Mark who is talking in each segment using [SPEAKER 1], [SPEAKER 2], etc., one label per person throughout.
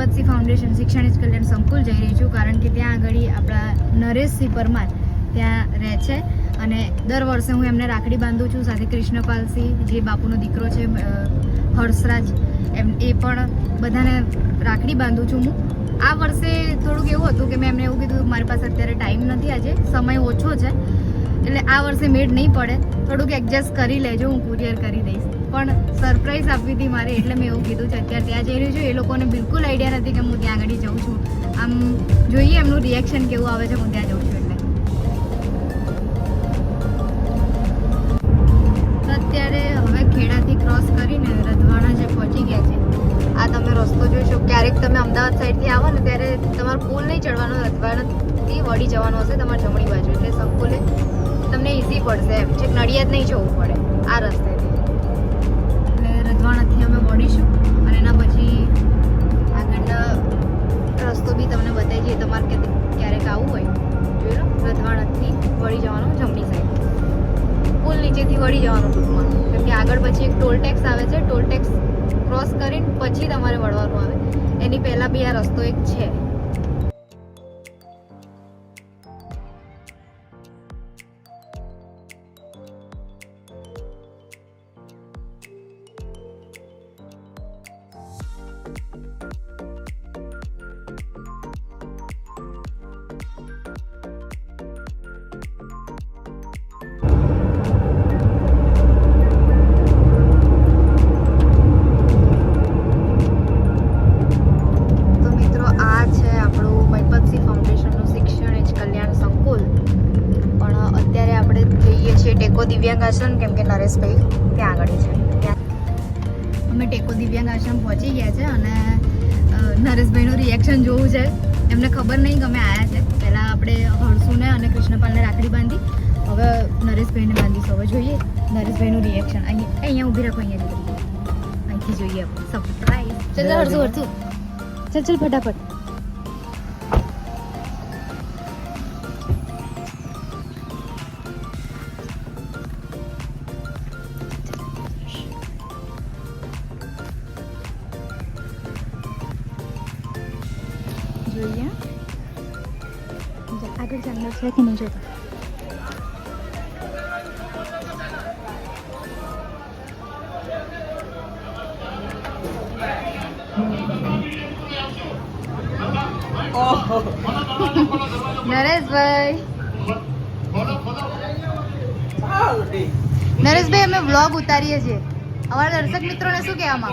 [SPEAKER 1] Mahipatsinh foundation શિક્ષણ જ કલ્યાણ સંકુલ જઈ રહી છું કારણ કે ત્યાં આગળ આપણા નરેશસિંહ પરમાર ત્યાં રહે છે અને દર વર્ષે હું એમને રાખડી બાંધું છું, સાથે કૃષ્ણપાલસિંહ, જે બાપુનો દીકરો છે હર્ષરાજ, એમ, એ પણ બધાને રાખડી બાંધું છું હું. આ વર્ષે થોડુંક એવું હતું કે મેં એમને એવું કીધું, મારી પાસે અત્યારે ટાઈમ નથી આજે, સમય ઓછો છે, એટલે આ વર્ષે મેળ નહીં પડે. થોડુંક એડજસ્ટ કરી લેજો, હું કુરિયર કરી દઈશ. પણ સરપ્રાઈઝ આપવી હતી મારે એટલે મેં એવું કીધું છે. અત્યારે ત્યાં જઈ રહ્યું છું. એ લોકોને બિલકુલ આઈડિયા નથી કે હું ત્યાં આગળ જઉં છું. આમ જોઈએ એમનું રિએક્શન કેવું આવે છે, હું ત્યાં જઉં છું એટલે. અત્યારે હવે ખેડાથી ક્રોસ કરીને રધવાણા જે પહોંચી ગયા છે, આ તમે રસ્તો જોઈશો ક્યારેક તમે અમદાવાદ સાઈડથી આવો ને ત્યારે તમારે પુલ નહીં ચડવાનો, રધવાણાથી વળી જવાનું હશે તમારી જમણી બાજુ. એટલે સંકુલે તમને ઇઝી પડશે એમ. છે નડિયાદ નહીં જવું પડે. આ રસ્તેથી એટલે અમે વળીશું અને એના પછી આગળના રસ્તો બી તમને બતાવી જઈએ તમારે ક્યારેક આવવું હોય, જોઈ લો રથવાણથી વળી જવાનું જમણી સાઈડ પુલ નીચેથી વળી જવાનું ટૂંકમાં. કેમ કે આગળ પછી એક ટોલ ટેક્સ આવે છે. ટોલ ટેક્સ ક્રોસ કરીને પછી તમારે વળવાનું આવે. એની પહેલાં બી આ રસ્તો એક છે. આશ્રમ કેમ કે નરેશભાઈ ત્યાં આગળ છે. અમે ટેકો દિવ્યાંગ આશ્રમ પહોંચી ગયા છે અને નરેશભાઈનું રિએક્શન જોવું છે. એમને ખબર નહીં કે અમે આવ્યા છે. પહેલાં આપણે હર્ષુને અને કૃષ્ણપાલને રાખડી બાંધી હવે નરેશભાઈને બાંધીશું. હવે જોઈએ નરેશભાઈનું રિએક્શન અહીંયા અહીંયા ઊભી રાખો અહીંયા અહીંથી જોઈએ આપણે. સરપ્રાઈઝ ચલ હર્ષુ હર્ષુ. ચલ ચલ ફટાફટ. જોઈએ. આગળ ચાલ છે કે નહીં જોતા? નરેશભાઈ. નરેશભાઈ અમે વ્લોગ ઉતારીએ છીએ. અમારા દર્શક મિત્રોને શું કહેવા કહેવા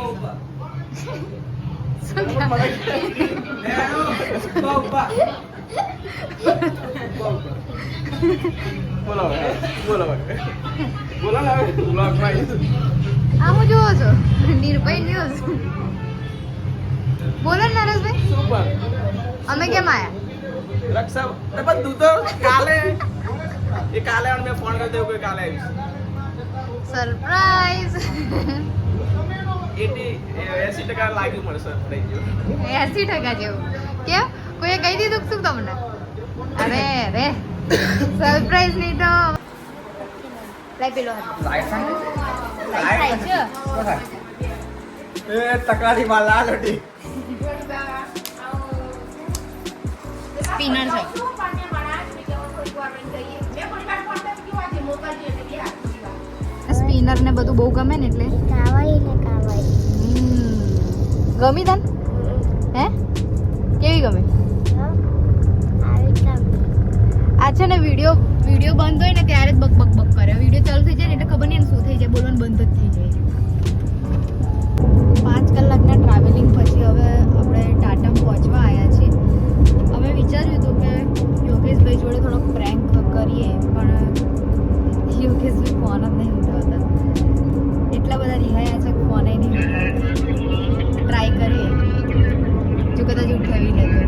[SPEAKER 2] બોલો
[SPEAKER 1] જોવો છો નિર્ભય ન્યૂઝ બોલો નરેશભાઈ અમે કેમ આયા
[SPEAKER 2] રક્ષા બધું તો કાલે. એ કાલે મેં ફોન કરી કે કાલે આવીશ.
[SPEAKER 1] સરપ્રાઈઝ
[SPEAKER 2] એસી ટકા લાગ્યું મને સર થઈ ગયું
[SPEAKER 1] એસી ટકા જેવું. કેમ? કોઈએ કહી દીધું કે શું તમને? અરે રે સરપ્રાઈઝ નહીં તો લાઈ પેલો હાથ. લાઈ થાય છે
[SPEAKER 2] એ તકરારી માં લાલ હતી.
[SPEAKER 1] સ્પિનર છે. સ્પિનર ને બધું બહુ ગમે ને એટલે? ગમી તને? હે? કેવી ગમે? આ છે ને વીડિયો વીડિયો બંધ હોય ને ત્યારે જ બક બક બક કરે. વીડિયો ચાલુ થઈ જાય ને એટલે ખબર નહીં શું થઈ જાય. બોલવાનું બંધ જ થઈ જાય. પાંચ કલાકના ટ્રાવેલિંગ પછી હવે આપણે ટાટા પહોંચવા આવ્યા જો કદાચ ઉઠાવી લે તો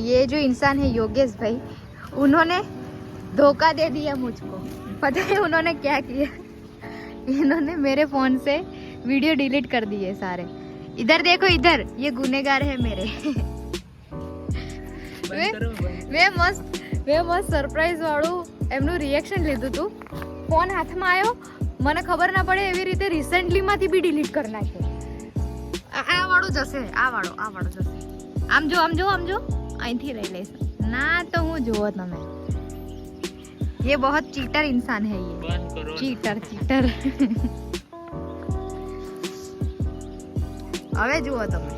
[SPEAKER 1] ये जो इंसान है योगेश भाई उन्होंने धोखा दे दिया मुझको पता है उन्होंने क्या किया इन्होंने मेरे फोन से वीडियो डिलीट कर दिए सारे इधर देखो इधर ये गुनेगार है मेरे મેં મેં મસ્ત મેં મસ્ત સરપ્રાઈઝ વાળું એમનું રિએક્શન લીધું હતું ફોન હાથમાં આવ્યો મને ખબર ના પડે એવી રીતે રિસેન્ટલીમાંથી બી ડિલીટ કરી નાખ્યો આ આ વાળું જશે આ વાળો આ વાળો જશે આમ જો આમ જો આમ જો અહીંથી લઈ લઈશ ના તો હું જુઓ તમે ये बहुत चीटर इंसान है ये चीटर चीटर હવે જુઓ તમે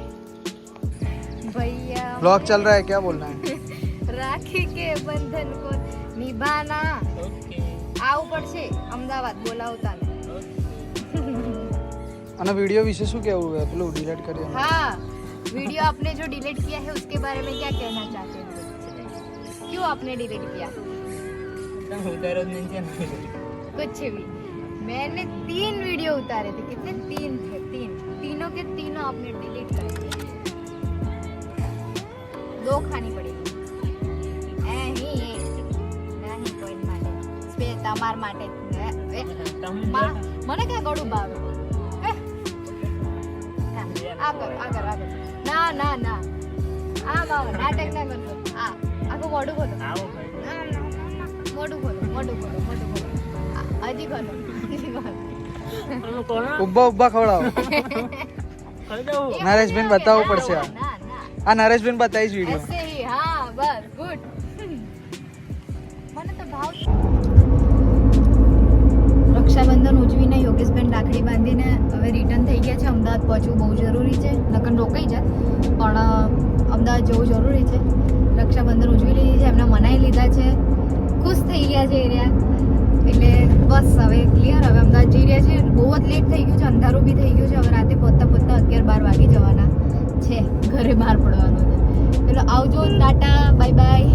[SPEAKER 1] ભૈયા
[SPEAKER 3] ब्लॉग चल रहा है क्या बोलना है
[SPEAKER 1] રાખી કે બંધન કો નિભાના આવું પડશે અમદાવાદ બોલાવતા ને
[SPEAKER 3] અને વિડીયો વિશે શું કહેવું है પેલું ડિલીટ કરી એમાં?
[SPEAKER 1] हाँ वीडियो आपने जो डिलीट किया है उसके बारे में क्या कहना चाहते हो क्यों आपने डिलीट किया कुछ भी मैंने तीन वीडियो उतारे थे कितने तीन थे तीन तीनों के तीनों आपने डिलीट कर दिए दो खानी पड़ेगी અહીં નહીં કોઈ માટે સ્પે તમાર માટે એ, એ, મા- મને ક્યાં ગળું ભાવે એ. હા, આ કરો આ કરો આ કરો ના ના ના આમ આવો નાટક ના કરશો આ આખું મોઢું ખોલો આમ, આમ, આમ, આમ. મોઢું
[SPEAKER 3] ઊભા ઊભા ખવડાવો. નરેશબેન બતાવવું પડશે આ. નરેશબેન બતાવીશ વીડિયો
[SPEAKER 1] હા બસ રક્ષાબંધન ઉજવીને યોગેશબેન રાખડી બાંધીને હવે રિટર્ન થઈ ગયા છે. અમદાવાદ પહોંચવું બહુ જરૂરી છે. નકર રોકાઈ જાય પણ અમદાવાદ જવું જરૂરી છે. રક્ષાબંધન ઉજવી લીધી છે. એમને મનાઈ લીધા છે. ખુશ થઈ ગયા છે એરિયા. એટલે બસ હવે ક્લિયર હવે અમદાવાદ જઈ રહ્યા છે બહુ જ લેટ થઈ ગયું છે, અંધારું બી થઈ ગયું છે. હવે રાતે પહોંચતા પહોંચતા અગિયાર બાર વાગી જવાના છે. ઘરે બહાર પડવાનું છે. પેલો આવજો, ટાટા બાય બાય